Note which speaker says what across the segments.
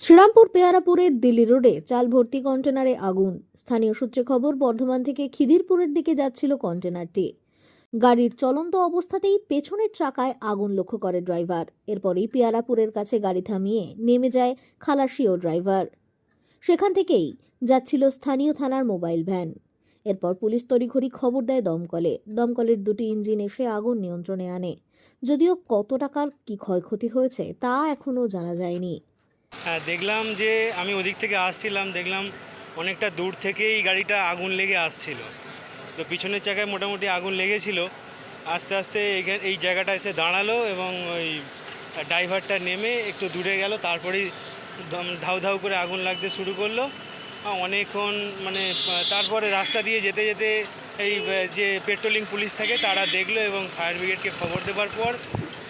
Speaker 1: শ্রীরামপুর পেয়ারাপুরের দিল্লি রোডে চাল ভর্তি কন্টেনারে আগুন। স্থানীয় সূত্রে খবর, বর্ধমান থেকে খিদিরপুরের দিকে যাচ্ছিল কন্টেনারটি। গাড়ির চলন্ত অবস্থাতেই পেছনের চাকায় আগুন লক্ষ্য করে ড্রাইভার। এরপরই পেয়ারাপুরের কাছে গাড়ি থামিয়ে নেমে যায় খালাসি ও ড্রাইভার। সেখান থেকেই যাচ্ছিল স্থানীয় থানার মোবাইল ভ্যান। এরপর পুলিশ তড়িঘড়ি খবর দেয় দমকলে। দমকলের দুটি ইঞ্জিন এসে আগুন নিয়ন্ত্রণে আনে। যদিও কত টাকার কি ক্ষয়ক্ষতি হয়েছে তা এখনও জানা যায়নি।
Speaker 2: হ্যাঁ দেখলাম যে আমি ওদিক থেকে আসছিলাম, দেখলাম অনেকটা দূর থেকেই গাড়িটা আগুন লেগে আসছিল। তো পিছনের চাকায় মোটামুটি আগুন লেগেছিল। আস্তে আস্তে এই জায়গাটা এসে দাঁড়াল এবং ওই ড্রাইভারটা নেমে একটু দূরে গেল, তারপরেই ধাউ ধাউ করে আগুন লাগতে শুরু করল। অনেকক্ষণ মানে তারপরে রাস্তা দিয়ে যেতে যেতে এই যে পেট্রোলিং পুলিশ থাকে, তারা দেখল এবং ফায়ার ব্রিগেডকে খবর দেওয়ার পর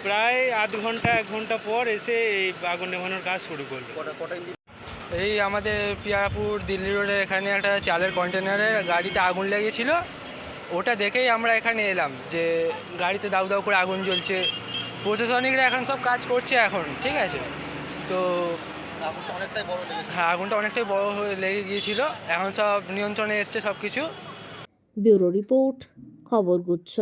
Speaker 2: প্রায় আধ ঘণ্টা এক ঘণ্টা পর এসে এই আগুন নেভানোর কাজ শুরু করল।
Speaker 3: এই আমাদের পিয়ারাপুর দিল্লি রোডের এখানে একটা চালের কন্টেনারে গাড়িতে আগুন লেগেছিল। ওটা দেখেই আমরা এখানে এলাম যে গাড়িতে দাউ দাউ করে আগুন জ্বলছে। প্রশাসনিকরা এখন সব কাজ করছে এখন ঠিক আছে? তো হ্যাঁ আগুনটা অনেকটাই বড় হয়ে লেগে গিয়েছিল। এখন সব নিয়ন্ত্রণে এসছে সব কিছু
Speaker 1: ব্যুরো রিপোর্ট খবর গুচ্ছ।